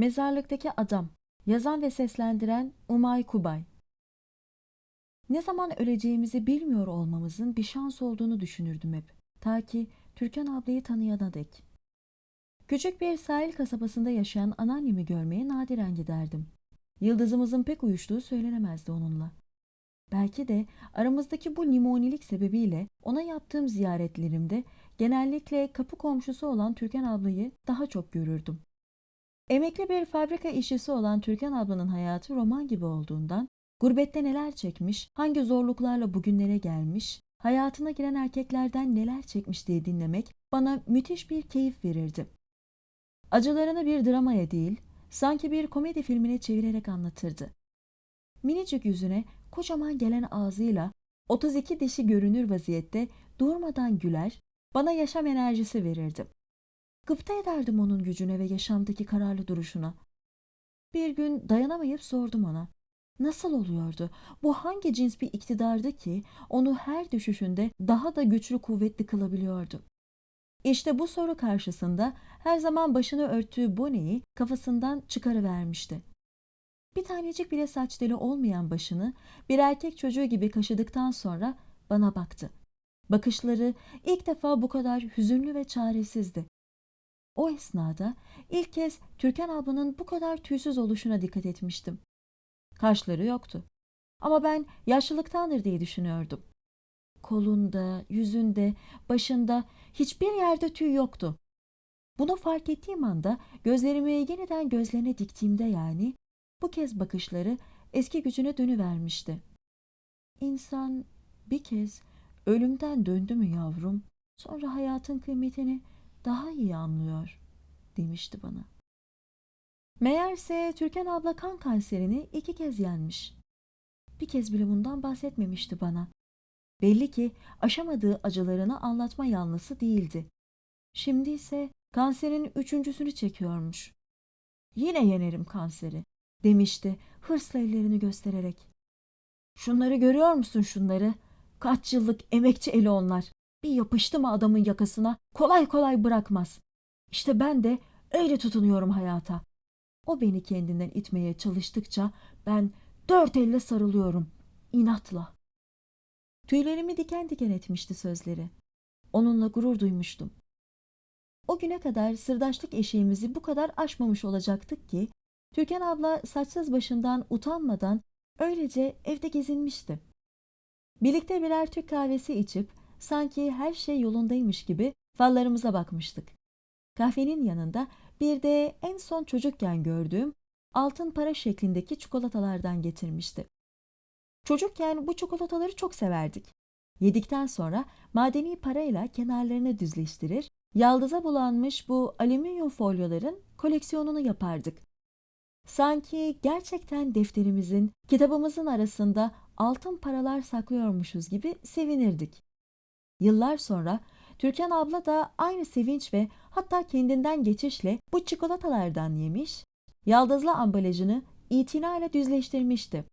Mezarlıktaki Adam Yazan ve seslendiren Umay Kubay Ne zaman öleceğimizi bilmiyor olmamızın bir şans olduğunu düşünürdüm hep. Ta ki Türkan ablayı tanıyana dek. Küçük bir sahil kasabasında yaşayan anneannemi görmeye nadiren giderdim. Yıldızımızın pek uyuştuğu söylenemezdi onunla. Belki de aramızdaki bu limonilik sebebiyle ona yaptığım ziyaretlerimde genellikle kapı komşusu olan Türkan ablayı daha çok görürdüm. Emekli bir fabrika işçisi olan Türkan ablanın hayatı roman gibi olduğundan gurbette neler çekmiş, hangi zorluklarla bugünlere gelmiş, hayatına giren erkeklerden neler çekmiş diye dinlemek bana müthiş bir keyif verirdi. Acılarını bir dramaya değil, sanki bir komedi filmine çevirerek anlatırdı. Minicik yüzüne kocaman gelen ağzıyla 32 dişi görünür vaziyette durmadan güler, bana yaşam enerjisi verirdi. Gıpta ederdim onun gücüne ve yaşamdaki kararlı duruşuna. Bir gün dayanamayıp sordum ona. Nasıl oluyordu? Bu hangi cins bir iktidardı ki onu her düşüşünde daha da güçlü kuvvetli kılabiliyordu? İşte bu soru karşısında her zaman başını örttüğü boneyi kafasından çıkarıvermişti. Bir tanecik bile saç teli olmayan başını bir erkek çocuğu gibi kaşıdıktan sonra bana baktı. Bakışları ilk defa bu kadar hüzünlü ve çaresizdi. O esnada ilk kez Türkan ablanın bu kadar tüysüz oluşuna dikkat etmiştim. Kaşları yoktu. Ama ben yaşlılıktandır diye düşünüyordum. Kolunda, yüzünde, başında hiçbir yerde tüy yoktu. Bunu fark ettiğim anda gözlerimi yeniden gözlerine diktiğimde yani bu kez bakışları eski gücüne dönüvermişti. İnsan bir kez ölümden döndü mü yavrum, sonra hayatın kıymetini daha iyi anlıyor demişti bana. Meğerse Türkan abla kan kanserini iki kez yenmiş. Bir kez bile bundan bahsetmemişti bana. Belli ki aşamadığı acılarını anlatma yanlısı değildi. Şimdi ise kanserin üçüncüsünü çekiyormuş. Yine yenerim kanseri demişti hırsla ellerini göstererek. Şunları görüyor musun şunları? Kaç yıllık emekçi eli onlar. Bir yapıştı mı adamın yakasına kolay kolay bırakmaz. İşte ben de öyle tutunuyorum hayata. O beni kendinden itmeye çalıştıkça ben dört elle sarılıyorum. inatla. Tüylerimi diken diken etmişti sözleri. Onunla gurur duymuştum. O güne kadar sırdaşlık eşiğimizi bu kadar aşmamış olacaktık ki Türkan abla saçsız başından utanmadan öylece evde gezinmişti. Birlikte birer Türk kahvesi içip sanki her şey yolundaymış gibi fallarımıza bakmıştık. Kahvenin yanında bir de en son çocukken gördüğüm altın para şeklindeki çikolatalardan getirmişti. Çocukken bu çikolataları çok severdik. Yedikten sonra madeni parayla kenarlarını düzleştirir, yaldıza bulanmış bu alüminyum folyoların koleksiyonunu yapardık. Sanki gerçekten defterimizin, kitabımızın arasında altın paralar saklıyormuşuz gibi sevinirdik. Yıllar sonra Türkan abla da aynı sevinç ve hatta kendinden geçişle bu çikolatalardan yemiş, yaldızlı ambalajını itinayla düzleştirmişti.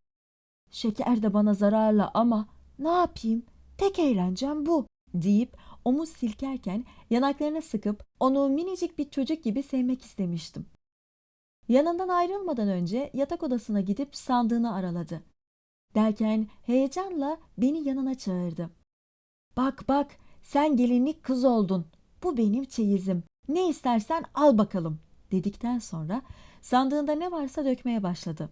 Şeker de bana zararlı ama ne yapayım, tek eğlencem bu deyip omuz silkerken yanaklarına sıkıp onu minicik bir çocuk gibi sevmek istemiştim. Yanından ayrılmadan önce yatak odasına gidip sandığını araladı. Derken heyecanla beni yanına çağırdı. Bak bak sen gelinlik kız oldun. Bu benim çeyizim. Ne istersen al bakalım dedikten sonra sandığında ne varsa dökmeye başladı.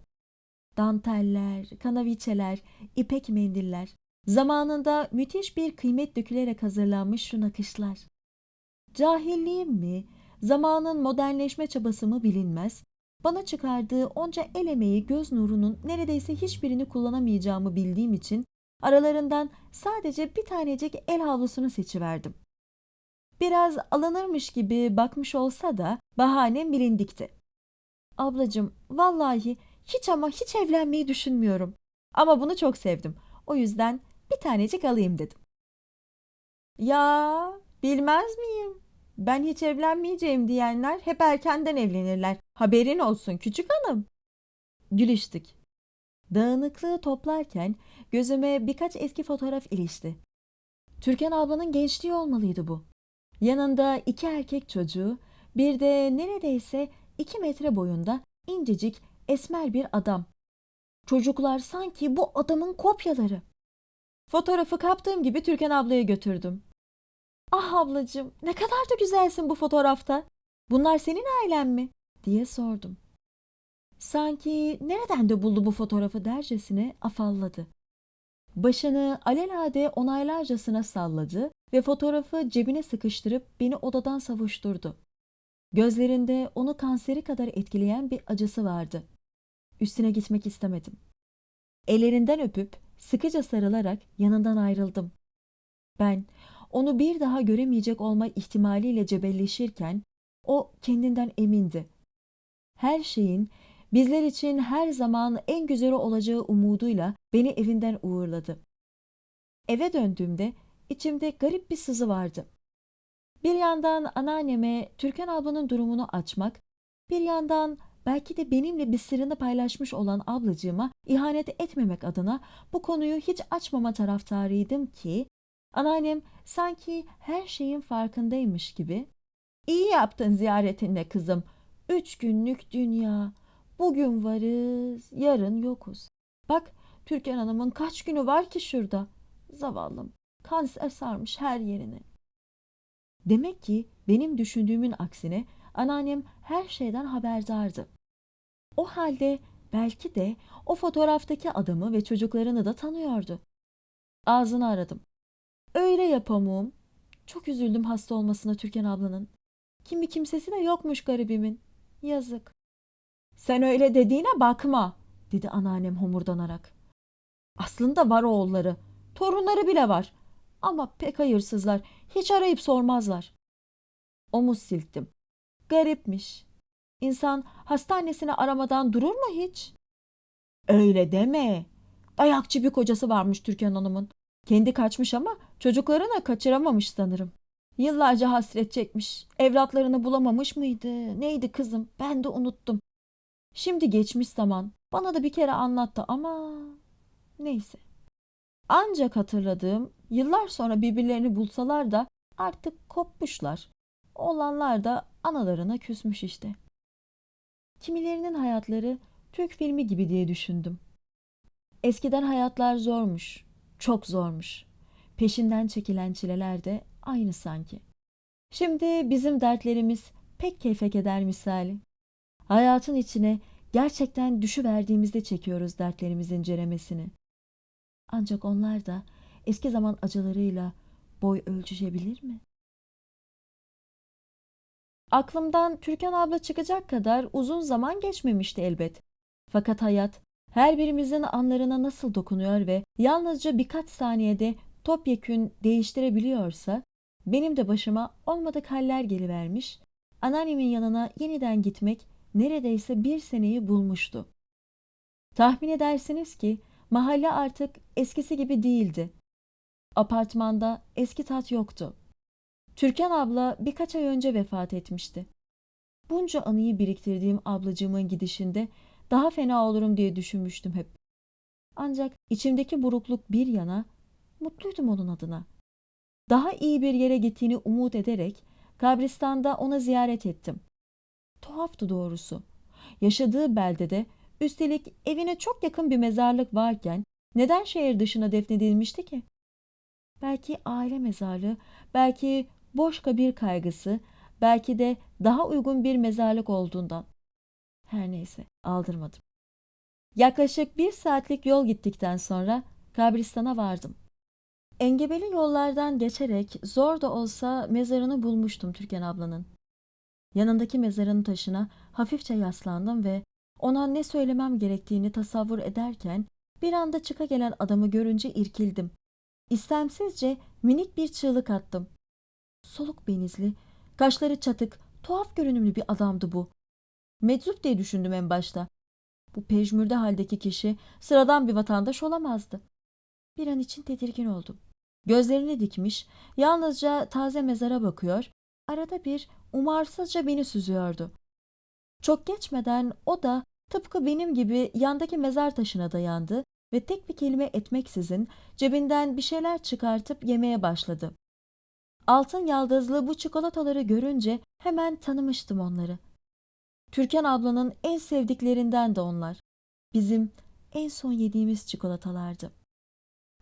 Danteller, kanaviçeler, ipek mendiller, zamanında müthiş bir kıymet dökülerek hazırlanmış şu nakışlar. Cahilliğim mi, zamanın modernleşme çabası mı bilinmez, bana çıkardığı onca el emeği göz nurunun neredeyse hiçbirini kullanamayacağımı bildiğim için aralarından sadece bir tanecik el havlusunu seçiverdim. Biraz alınırmış gibi bakmış olsa da bahanem bilindikti. Ablacım vallahi hiç ama hiç evlenmeyi düşünmüyorum. Ama bunu çok sevdim. O yüzden bir tanecik alayım dedim. Ya bilmez miyim? Ben hiç evlenmeyeceğim diyenler hep erkenden evlenirler. Haberin olsun küçük hanım. Gülüştük. Dağınıklığı toplarken gözüme birkaç eski fotoğraf ilişti. Türkan ablanın gençliği olmalıydı bu. Yanında iki erkek çocuğu, bir de neredeyse iki metre boyunda incecik esmer bir adam. Çocuklar sanki bu adamın kopyaları. Fotoğrafı kaptığım gibi Türkan ablaya götürdüm. Ah ablacığım ne kadar da güzelsin bu fotoğrafta. Bunlar senin ailen mi? diye sordum. Sanki nereden de buldu bu fotoğrafı dercesine afalladı. Başını alelade onaylarcasına salladı ve fotoğrafı cebine sıkıştırıp beni odadan savuşturdu. Gözlerinde onu kanseri kadar etkileyen bir acısı vardı. Üstüne gitmek istemedim. Ellerinden öpüp sıkıca sarılarak yanından ayrıldım. Ben onu bir daha göremeyecek olma ihtimaliyle cebelleşirken o kendinden emindi. Her şeyin bizler için her zaman en güzeli olacağı umuduyla beni evinden uğurladı. Eve döndüğümde içimde garip bir sızı vardı. Bir yandan anneanneme Türkan ablanın durumunu açmak, bir yandan belki de benimle bir sırrını paylaşmış olan ablacığıma ihanet etmemek adına bu konuyu hiç açmama taraftarıydım ki anneannem sanki her şeyin farkındaymış gibi İyi yaptın ziyaretinle kızım. Üç günlük dünya. Bugün varız, yarın yokuz. Bak Türkan Hanım'ın kaç günü var ki şurada. Zavallım, kanser sarmış her yerini. Demek ki benim düşündüğümün aksine anneannem her şeyden haberdardı. O halde belki de o fotoğraftaki adamı ve çocuklarını da tanıyordu. Ağzını aradım. Öyle yapamam. Çok üzüldüm hasta olmasına Türkan ablanın. Kimi kimsesi de yokmuş garibimin. Yazık. Sen öyle dediğine bakma, dedi anneannem homurdanarak. Aslında var oğulları, torunları bile var. Ama pek hayırsızlar, hiç arayıp sormazlar. Omuz silktim. Garipmiş. İnsan hastanesini aramadan durur mu hiç? Öyle deme. Dayakçı bir kocası varmış Türkan Hanım'ın. Kendi kaçmış ama çocuklarını kaçıramamış sanırım. Yıllarca hasret çekmiş. Evlatlarını bulamamış mıydı? Neydi kızım? Ben de unuttum. Şimdi geçmiş zaman. Bana da bir kere anlattı ama neyse. Ancak hatırladığım yıllar sonra birbirlerini bulsalar da artık kopmuşlar. Olanlar da analarına küsmüş işte. Kimilerinin hayatları Türk filmi gibi diye düşündüm. Eskiden hayatlar zormuş, çok zormuş. Peşinden çekilen çileler de aynı sanki. Şimdi bizim dertlerimiz pek keyfe keder misali. Hayatın içine gerçekten düşüverdiğimizde çekiyoruz dertlerimizin ceremesini. Ancak onlar da eski zaman acılarıyla boy ölçüşebilir mi? Aklımdan Türkan abla çıkacak kadar uzun zaman geçmemişti elbet. Fakat hayat her birimizin anlarına nasıl dokunuyor ve yalnızca birkaç saniyede topyekün değiştirebiliyorsa benim de başıma olmadık haller gelivermiş, anneannemin yanına yeniden gitmek neredeyse bir seneyi bulmuştu. Tahmin edersiniz ki mahalle artık eskisi gibi değildi. Apartmanda eski tat yoktu. Türkan abla birkaç ay önce vefat etmişti. Bunca anıyı biriktirdiğim ablacığımın gidişinde daha fena olurum diye düşünmüştüm hep. Ancak içimdeki burukluk bir yana mutluydum onun adına. Daha iyi bir yere gittiğini umut ederek kabristanda ona ziyaret ettim. Tuhaftı doğrusu. Yaşadığı beldede üstelik evine çok yakın bir mezarlık varken neden şehir dışına defnedilmişti ki? Belki aile mezarlığı, belki boş kabir kaygısı, belki de daha uygun bir mezarlık olduğundan. Her neyse aldırmadım. Yaklaşık bir saatlik yol gittikten sonra kabristana vardım. Engebeli yollardan geçerek zor da olsa mezarını bulmuştum Türkan ablanın. Yanındaki mezarın taşına hafifçe yaslandım ve ona ne söylemem gerektiğini tasavvur ederken bir anda çıka gelen adamı görünce irkildim. İstemsizce minik bir çığlık attım. Soluk benizli, kaşları çatık, tuhaf görünümlü bir adamdı bu. Meczup diye düşündüm en başta. Bu pejmürde haldeki kişi sıradan bir vatandaş olamazdı. Bir an için tedirgin oldum. Gözlerini dikmiş, yalnızca taze mezara bakıyor, arada bir umarsızca beni süzüyordu. Çok geçmeden o da tıpkı benim gibi yandaki mezar taşına dayandı ve tek bir kelime etmeksizin cebinden bir şeyler çıkartıp yemeye başladı. Altın yaldızlı bu çikolataları görünce hemen tanımıştım onları. Türkan ablanın en sevdiklerinden de onlar. Bizim en son yediğimiz çikolatalardı.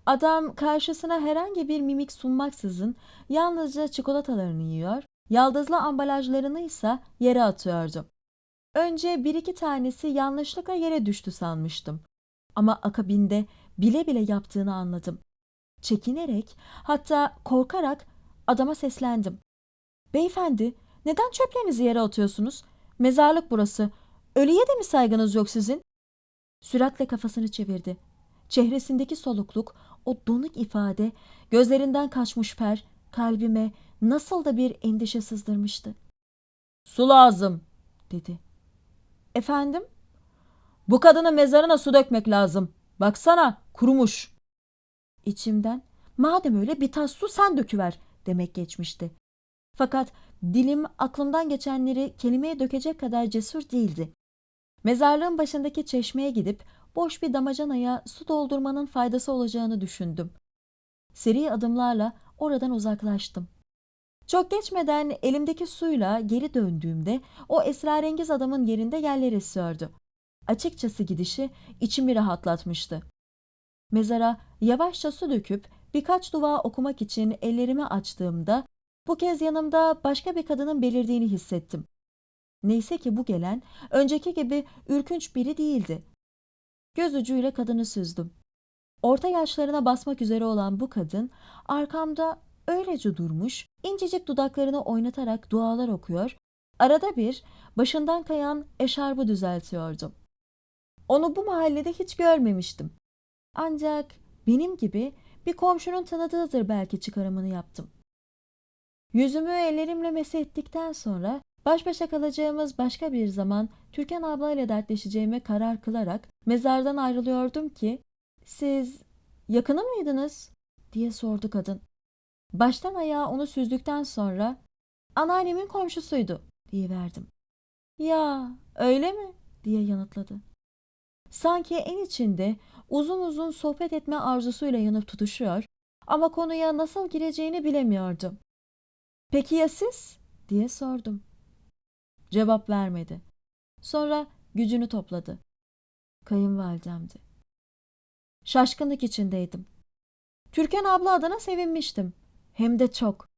Adam karşısına herhangi bir mimik sunmaksızın yalnızca çikolatalarını yiyor, yaldızlı ambalajlarını ise yere atıyordu. Önce bir iki tanesi yanlışlıkla yere düştü sanmıştım. Ama akabinde bile bile yaptığını anladım. Çekinerek, hatta korkarak adama seslendim. Beyefendi, neden çöplerinizi yere atıyorsunuz? Mezarlık burası. Ölüye de mi saygınız yok sizin? Süratle kafasını çevirdi. Çehresindeki solukluk, o donuk ifade, gözlerinden kaçmış fer, kalbime nasıl da bir endişe sızdırmıştı. Su lazım, dedi. Efendim? Bu kadının mezarına su dökmek lazım. Baksana, kurumuş. İçimden, madem öyle bir tas su sen döküver, demek geçmişti. Fakat dilim aklımdan geçenleri kelimeye dökecek kadar cesur değildi. Mezarlığın başındaki çeşmeye gidip boş bir damacanaya su doldurmanın faydası olacağını düşündüm. Seri adımlarla oradan uzaklaştım. Çok geçmeden elimdeki suyla geri döndüğümde o esrarengiz adamın yerinde yerler esiyordu. Açıkçası gidişi içimi rahatlatmıştı. Mezara yavaşça su döküp birkaç dua okumak için ellerimi açtığımda bu kez yanımda başka bir kadının belirdiğini hissettim. Neyse ki bu gelen önceki gibi ürkünç biri değildi. Göz ucuyla kadını süzdüm. Orta yaşlarına basmak üzere olan bu kadın arkamda öylece durmuş, incecik dudaklarını oynatarak dualar okuyor, arada bir başından kayan eşarbı düzeltiyordu. Onu bu mahallede hiç görmemiştim. Ancak benim gibi bir komşunun tanıdığıdır belki çıkarımını yaptım. Yüzümü ellerimle meshettikten sonra baş başa kalacağımız başka bir zaman Türkan ablayla dertleşeceğime karar kılarak mezardan ayrılıyordum ki siz yakını mıydınız diye sordu kadın. Baştan ayağa onu süzdükten sonra anneannemin komşusuydu diye verdim. Ya öyle mi diye yanıtladı. Sanki en içinde uzun uzun sohbet etme arzusuyla yanıp tutuşuyor ama konuya nasıl gireceğini bilemiyordu. Peki ya siz? diye sordum. Cevap vermedi. Sonra gücünü topladı. Kayınvalidemdi. Şaşkınlık içindeydim. Türkan abla adına sevinmiştim. Hem de çok.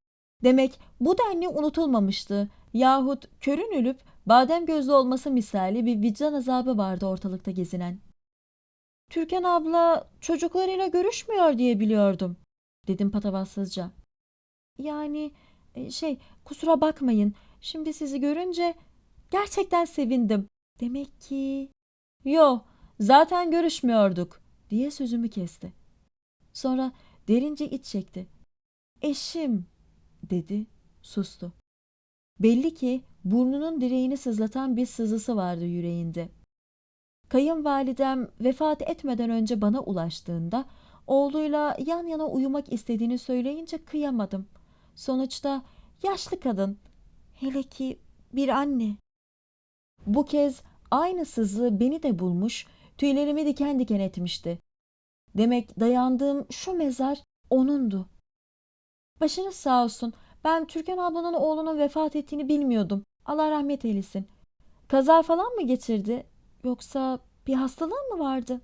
Demek bu denli unutulmamıştı. Yahut körün ölüp badem gözlü olması misali bir vicdan azabı vardı ortalıkta gezinen. Türkan abla çocuklarıyla görüşmüyor diye biliyordum, dedim patavatsızca. Yani e, şey kusura bakmayın şimdi sizi görünce gerçekten sevindim. Demek ki... Yo zaten görüşmüyorduk diye sözümü kesti. Sonra derince iç çekti. Eşim dedi sustu. Belli ki burnunun direğini sızlatan bir sızısı vardı yüreğinde. Kayınvalidem vefat etmeden önce bana ulaştığında oğluyla yan yana uyumak istediğini söyleyince kıyamadım. Sonuçta yaşlı kadın, hele ki bir anne. Bu kez aynı sızı beni de bulmuş, tüylerimi diken diken etmişti. Demek dayandığım şu mezar onundu. Başınız sağ olsun. Ben Türkan ablanın oğlunun vefat ettiğini bilmiyordum. Allah rahmet eylesin. Kaza falan mı geçirdi? Yoksa bir hastalığı mı vardı?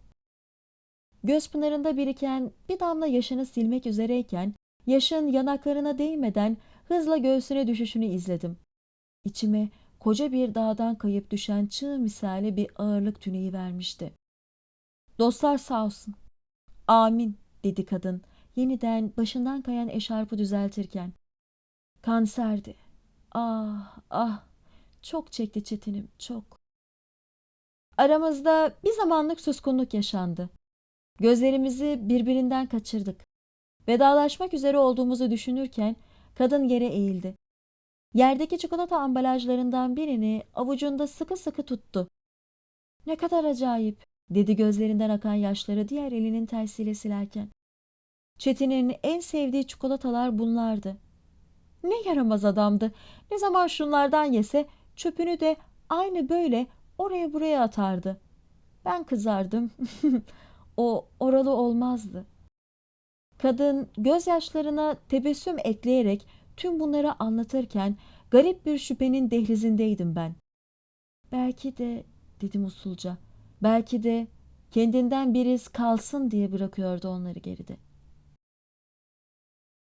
Göz pınarında biriken bir damla yaşını silmek üzereyken yaşın yanaklarına değmeden hızla göğsüne düşüşünü izledim. İçime koca bir dağdan kayıp düşen çığ misali bir ağırlık tüneyi vermişti. Dostlar sağ olsun. Amin dedi kadın yeniden başından kayan eşarpı düzeltirken. Kanserdi. Ah ah çok çekti çetinim çok. Aramızda bir zamanlık suskunluk yaşandı. Gözlerimizi birbirinden kaçırdık. Vedalaşmak üzere olduğumuzu düşünürken kadın yere eğildi. Yerdeki çikolata ambalajlarından birini avucunda sıkı sıkı tuttu. Ne kadar acayip, dedi gözlerinden akan yaşları diğer elinin tersiyle silerken. Çetin'in en sevdiği çikolatalar bunlardı. Ne yaramaz adamdı. Ne zaman şunlardan yese çöpünü de aynı böyle oraya buraya atardı. Ben kızardım. o oralı olmazdı. Kadın gözyaşlarına tebessüm ekleyerek tüm bunları anlatırken garip bir şüphenin dehlizindeydim ben. Belki de dedim usulca. Belki de kendinden bir iz kalsın diye bırakıyordu onları geride.